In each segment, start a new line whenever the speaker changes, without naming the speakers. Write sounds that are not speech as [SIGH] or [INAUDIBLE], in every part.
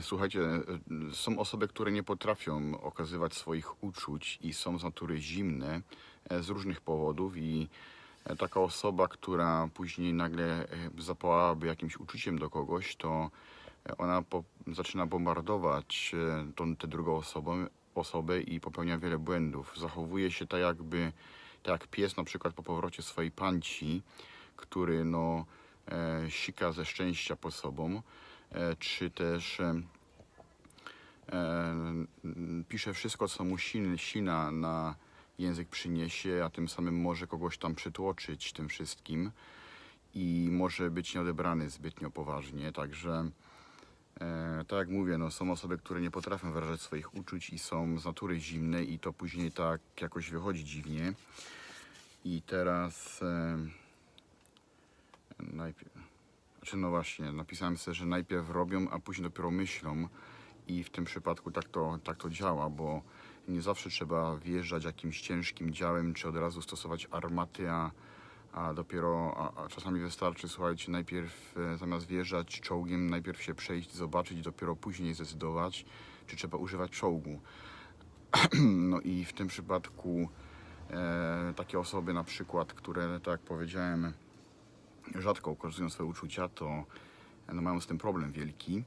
Słuchajcie, e, są osoby, które nie potrafią okazywać swoich uczuć i są z natury zimne e, z różnych powodów i e, taka osoba, która później nagle zapłałaby jakimś uczuciem do kogoś, to ona po, zaczyna bombardować tą, tę drugą osobę, osobę i popełnia wiele błędów. Zachowuje się tak jakby, tak jak pies na przykład po powrocie swojej panci, który no e, sika ze szczęścia po sobą, czy też e, e, pisze wszystko, co mu sin, sina na język przyniesie, a tym samym może kogoś tam przytłoczyć tym wszystkim i może być nieodebrany zbytnio poważnie, także e, tak jak mówię, no, są osoby, które nie potrafią wyrażać swoich uczuć i są z natury zimne i to później tak jakoś wychodzi dziwnie. I teraz e, najpierw, znaczy no właśnie, napisałem sobie, że najpierw robią, a później dopiero myślą i w tym przypadku tak to, tak to działa, bo nie zawsze trzeba wjeżdżać jakimś ciężkim działem, czy od razu stosować armaty, a, a dopiero, a, a czasami wystarczy, słuchajcie, najpierw e, zamiast wjeżdżać czołgiem, najpierw się przejść, zobaczyć dopiero później zdecydować, czy trzeba używać czołgu. [CLEARS THROAT] No i w tym przypadku e, takie osoby na przykład, które, tak jak powiedziałem, rzadko okazują swoje uczucia, to no, mają z tym problem wielki.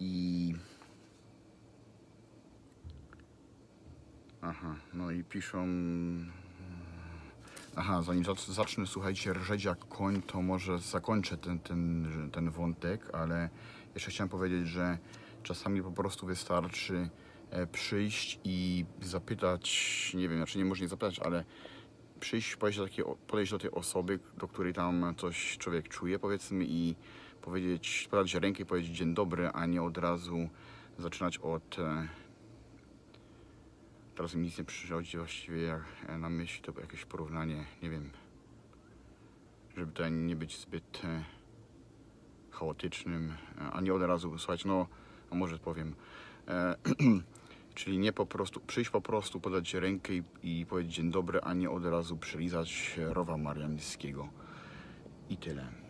I. Aha, no i piszą. Aha, zanim zac- zacznę, słuchajcie, rżeć jak koń, to może zakończę ten, ten, ten wątek, ale jeszcze chciałem powiedzieć, że czasami po prostu wystarczy e, przyjść i zapytać, nie wiem, znaczy nie można nie zapytać, ale przyjść, podejść do, takiej, podejść do tej osoby, do której tam coś człowiek czuje, powiedzmy, i powiedzieć, podać rękę i powiedzieć dzień dobry, a nie od razu zaczynać od. E, teraz mi nic nie przychodzi właściwie jak e, na myśl, to jakieś porównanie, nie wiem, żeby tutaj nie być zbyt e, chaotycznym, a nie od razu, słuchajcie, no, a może powiem. [CLEARS THROAT] Czyli nie po prostu, przyjść po prostu, podać rękę i, i powiedzieć dzień dobry, a nie od razu przylizać rowa mariańskiego. I tyle.